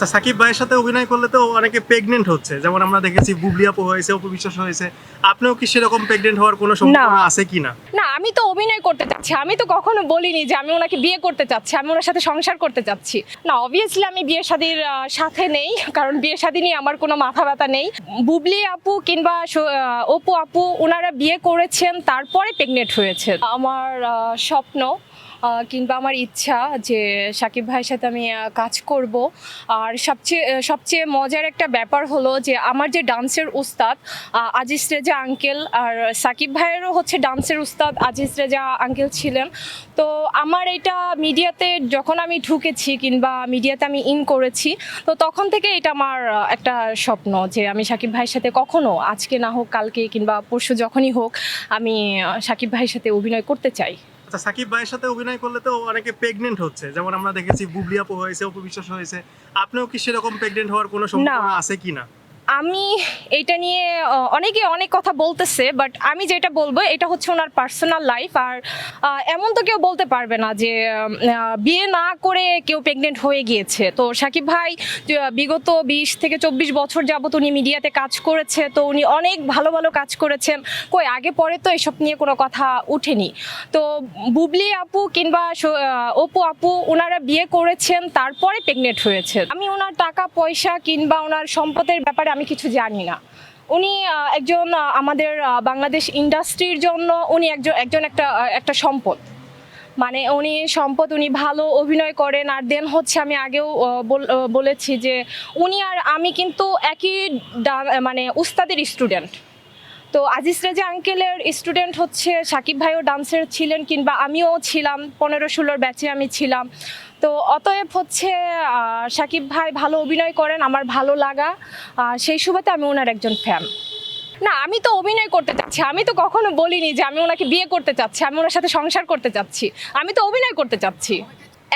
আচ্ছা সাকিব ভাইয়ের সাথে অভিনয় করলে তো অনেকে প্রেগনেন্ট হচ্ছে। যেমন আমরা দেখেছি বুবলি আপু হয়েছে অপু বিশ্বাস হয়েছে। আপনিও কি সেরকম প্রেগনেন্ট হওয়ার কোনো সম্ভাবনা। আছে কিনা না? না আমি তো অভিনয় করতে চাচ্ছি। আমি তো কখনো বলিনি যে আমি ওনাকে বিয়ে করতে চাচ্ছি। আমি ওনার সাথে সংসার করতে চাচ্ছি। না অবভিয়াসলি আমি বিয়ে শাদির সাথে নেই কারণ বিয়ে শাদী নিয়ে আমার কোনো মাথা ব্যথা নেই। বুবলি আপু কিংবা অপু আপু ওনারা বিয়ে করেছেন তারপরে প্রেগনেন্ট হয়েছে। আমার স্বপ্ন কিংবা আমার ইচ্ছা যে সাকিব ভাইয়ের সাথে আমি কাজ করব। আর সবচেয়ে সবচেয়ে মজার একটা ব্যাপার হলো যে আমার যে ডান্সের উস্তাদ আজিজ রেজা আঙ্কেল আর সাকিব ভাইয়েরও হচ্ছে ডান্সের উস্তাদ আজিজ রেজা আঙ্কেল ছিলেন। তো আমার এটা মিডিয়াতে যখন আমি ঢুকেছি কিংবা মিডিয়াতে আমি ইন করেছি, তো তখন থেকে এটা আমার একটা স্বপ্ন যে আমি সাকিব ভাইয়ের সাথে কখনো আজকে না হোক, কালকে কিংবা পরশু যখনই হোক, আমি সাকিব ভাইয়ের সাথে অভিনয় করতে চাই। আচ্ছা সাকিব ভাইয়ের সাথে অভিনয় করলে তো অনেকে প্রেগনেন্ট হচ্ছে। যেমন আমরা দেখেছি বুবলি আপু হয়েছে অপবিশ্বাস হয়েছে। আপনিও কি সেরকম প্রেগনেন্ট হওয়ার কোনো সম্ভাবনা আছে কিনা? আমি এইটা নিয়ে অনেকে অনেক কথা বলতেছে বাট আমি যেটা বলব, এটা হচ্ছে ওনার পার্সোনাল লাইফ আর এমন তো কেউ বলতে পারবে না যে বিয়ে না করে কেউ প্রেগনেন্ট হয়ে গিয়েছে। তো সাকিব ভাই বিগত বিশ থেকে চব্বিশ বছর যাবত উনি মিডিয়াতে কাজ করেছে, তো উনি অনেক ভালো ভালো কাজ করেছেন। কই, আগে, পরে তো এসব নিয়ে কোনো কথা উঠেনি। তো বুবলি আপু কিংবা অপু আপু ওনারা বিয়ে করেছেন, তারপরে প্রেগনেন্ট হয়েছে। আমি ওনার টাকা, পয়সা কিংবা ওনার সম্পদের ব্যাপারে আমি কিছু জানি না। উনি একজন আমাদের বাংলাদেশ ইন্ডাস্ট্রির জন্য উনি একজন একজন একটা একটা সম্পদ। মানে উনি সম্পদ, উনি ভালো অভিনয় করেন। আর দেন হচ্ছে আমি আগেও বল- বলেছি যে উনি আর আমি কিন্তু একই মানে উস্তাদের স্টুডেন্ট। তো আজিজ রেজা আঙ্কেলের স্টুডেন্ট হচ্ছে সাকিব ভাইও ডান্সের ছিলেন কিংবা আমিও ছিলাম, পনেরো ষোলোর ব্যাচে আমি ছিলাম। তো অতএব হচ্ছে সাকিব ভাই ভালো অভিনয় করেন, আমার ভালো লাগা। সেই সুবাদে আমি ওনার একজন ফ্যান না, আমি তো অভিনয় করতে চাচ্ছি। আমি তো কখনো বলিনি যে আমি ওনাকে বিয়ে করতে চাচ্ছি, আমি ওনার সাথে সংসার করতে চাচ্ছি। আমি তো অভিনয় করতে চাচ্ছি।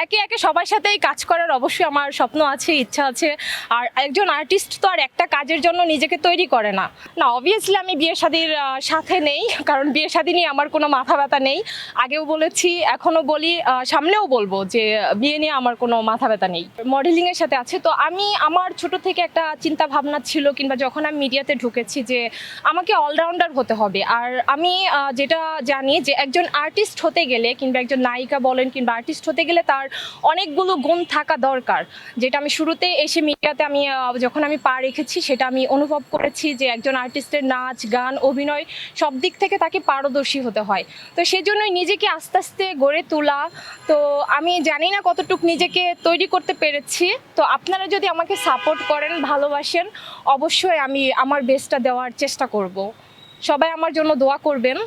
একে একে সবার সাথেই কাজ করার অবশ্যই আমার স্বপ্ন আছে, ইচ্ছা আছে। আর একজন আর্টিস্ট তো আর একটা কাজের জন্য নিজেকে তৈরি করে না। না অবভিয়াসলি আমি বিয়ে শাদির সাথে নেই, কারণ বিয়ে শাদি নিয়ে আমার কোনো মাথা ব্যথা নেই। আগেও বলেছি, এখনও বলি সামনেও বলব যে বিয়ে নিয়ে আমার কোনো মাথা ব্যথা নেই। মডেলিংয়ের সাথে আছে, তো আমি আমার ছোট থেকে একটা চিন্তা ভাবনা ছিল, কিংবা যখন আমি মিডিয়াতে ঢুকেছি যে আমাকে অলরাউন্ডার হতে হবে। আর আমি যেটা জানি যে একজন আর্টিস্ট হতে গেলে, কিংবা একজন নায়িকা বলেন, কিংবা আর্টিস্ট হতে গেলে তার অনেকগুলো গুণ থাকা দরকার। যেটা আমি শুরুতে এসে মিডিয়াতে আমি যখন আমি পা রেখেছি, সেটা আমি অনুভব করেছি যে একজন আর্টিস্টের নাচ, গান, অভিনয় সব দিক থেকে তাকে পারদর্শী হতে হয়। তো সেজন্যই নিজেকে আস্তে আস্তে গড়ে তোলা। তো আমি জানি না কতটুক নিজেকে তৈরি করতে পেরেছি। তো আপনারা যদি আমাকে সাপোর্ট করেন, ভালোবাসেন, অবশ্যই আমি আমার বেস্টটা দেওয়ার চেষ্টা করব। সবাই আমার জন্য দোয়া করবেন।